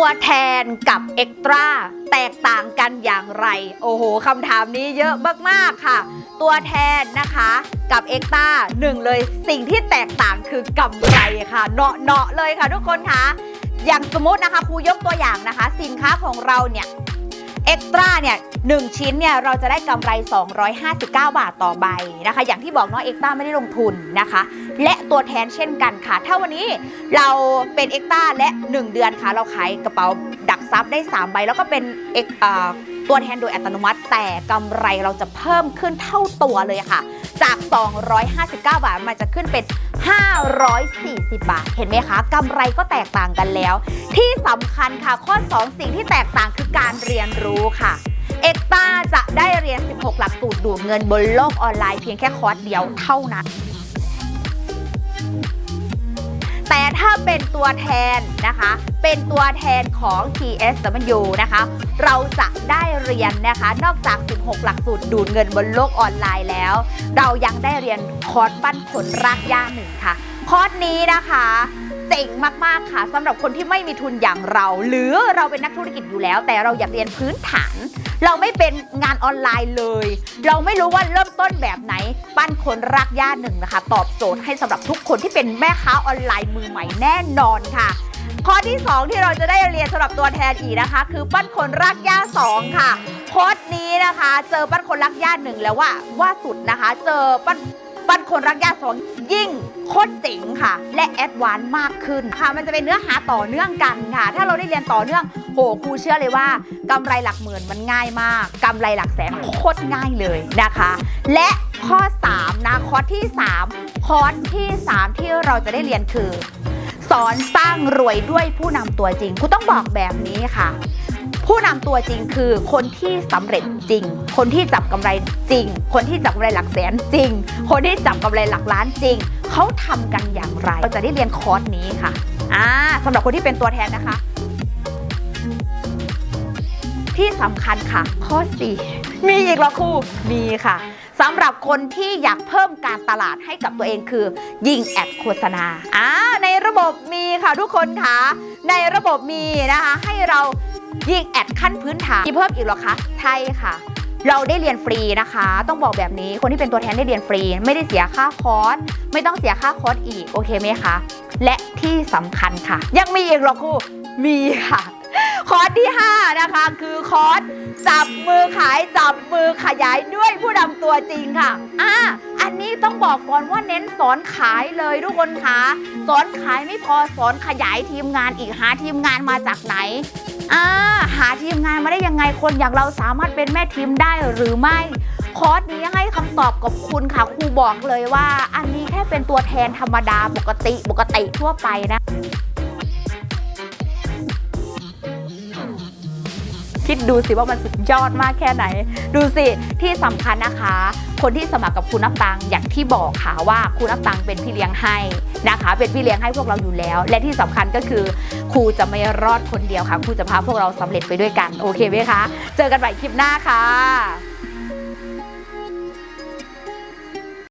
ตัวแทนกับเอ็กตร้าแตกต่างกันอย่างไร โอ้โหคำถามนี้เยอะมากๆค่ะ ตัวแทนนะคะกับเอ็กตร้าหนึ่งเลยสิ่งที่แตกต่างคือกำไรค่ะเนาะเนาะๆเลยค่ะทุกคนคะอย่างสมมตินะคะครูยกตัวอย่างนะคะ สินค้าของเราเนี่ย เอ็กตร้าเนี่ยหนึ่งชิ้นเนี่ยเราจะได้กำไร 259 บาทต่อใบนะคะ อย่างที่บอกเนาะเอ็กตร้าไม่ได้ลงทุนนะคะ และตัวแทนเช่นกันค่ะ ถ้าวันนี้เราเป็นเอ็กตร้าและ 1 เดือนค่ะ เราขายกระเป๋าดักซับได้ 3 ใบ แล้วก็เป็นเอ็กตัวแทนโดยอัตโนมัติ แต่กำไรเราจะเพิ่มขึ้นเท่าตัวเลยค่ะ จาก 259 บาทมันจะขึ้นเป็น 540 บาท เห็นไหมคะกำไรก็แตกต่างกันแล้ว ที่สำคัญค่ะข้อ 2 สิ่งที่แตกต่างคือการ เรียนรู้ค่ะ เอ็กตาจะได้เรียน 16 หลักสูตรดูดเงินบนโลกออนไลน์เพียงแค่คอร์สเดียวเท่านั้น แต่ถ้าเป็นตัวแทนนะคะ เป็นตัวแทนของ TSW นะคะ เราจะได้เรียนนะคะ นอกจาก 16 หลักสูตรดูดเงินบนโลกออนไลน์แล้ว เรายังได้เรียนคอร์สปั้นผลรากหญ้าหนึ่งค่ะ คอร์สนี้นะคะ เจ๋งมากๆค่ะสำหรับคนที่ไม่มีทุนอย่างเรา หรือเราเป็นนักธุรกิจอยู่แล้ว แต่เราอยากเรียนพื้นฐาน เราไม่เป็นงานออนไลน์เลย เราไม่รู้ว่าเริ่มต้นแบบไหน ปั้นคนรักย่าหนึ่งนะคะ ตอบโจทย์ให้สำหรับทุกคนที่เป็นแม่ค้าออนไลน์มือใหม่แน่นอนค่ะข้อที่ 2 ที่เราจะได้เรียนสำหรับตัวแทนอีกนะคะ คือปั้นคนรักย่า2ค่ะโค้ดนี้นะคะ เจอปั้นคนรักย่าหนึ่งแล้วว่าว่าสุดนะคะ เจอปั้น ปั้นคนรักยาสองยิ่งโคตรเจ๋งค่ะ และแอดวานซ์มากขึ้นค่ะมันจะเป็นเนื้อหาต่อเนื่องกันค่ะ ถ้าเราได้เรียนต่อเนื่องโหครูเชื่อเลยว่ากำไรหลักหมื่นมันง่ายมากกำไรหลักแสนโคตรง่ายเลยนะคะ และข้อ 3 นะคอร์สที่ 3 คอร์สที่ 3 ที่เราจะได้เรียนคือ สอนสร้างรวยด้วยผู้นำตัวจริงครูต้องบอกแบบนี้ค่ะ ผู้นำตัวจริงคือคนที่สำเร็จจริง คนที่จับกำไรจริง คนที่จับกำไรหลักแสนจริง คนที่จับกำไรหลักล้านจริง เขาทำกันอย่างไร เราจะได้เรียนคอร์สนี้ค่ะอ่าสำหรับคนที่เป็นตัวแทนนะคะ ที่สำคัญค่ะ ข้อ 4 มีอีกหรอครูมีค่ะสำหรับคนที่อยากเพิ่มการตลาดให้กับตัวเองคือ ยิงแอดโฆษณาอ่าในระบบมีค่ะทุกคนค่ะ ในระบบมีนะคะ ให้เรา ยิ่งแอดขั้นพื้นฐานมีเพิ่มอีกหรอคะใช่ค่ะ เราได้เรียนฟรีนะคะ ต้องบอกแบบนี้คนที่เป็นตัวแทนได้เรียนฟรี ไม่ได้เสียค่าคอร์สไม่ต้องเสียค่าคอร์สอีกโอเคไหมคะและที่สำคัญค่ะ ยังมีอีกหรอครูมีค่ะ คอร์สที่ 5 นะคะ คือคอร์สจับมือขายจับมือขยายด้วยผู้นำตัวจริงค่ะอ่าอันนี้ต้องบอกก่อนว่าเน้นสอนขายเลยทุกคนคะสอนขายไม่พอสอนขยายทีมงานอีกหาทีมงานมาจากไหน อ่าหาทีมงานมาได้ยังไงคนอย่างเราสามารถเป็นแม่ทีมได้หรือไม่ คอร์สนี้ให้คำตอบกับคุณค่ะครูบอกเลยว่า อันนี้แค่เป็นตัวแทนธรรมดาปกติปกติทั่วไปนะ คิดดูสิว่ามันสุดยอดมากแค่ไหน ดูสิที่สำคัญนะคะ คนที่สมัครกับคุณนับตังอย่างที่บอกค่ะว่าคุณนับตังเป็นพี่เลี้ยงให้นะคะ เป็นพี่เลี้ยงให้พวกเราอยู่แล้ว และที่สำคัญก็คือครูจะไม่รอดคนเดียวค่ะครูจะพาพวกเราสำเร็จไปด้วยกันโอเคไหมคะ เจอกันใหม่คลิปหน้าค่ะ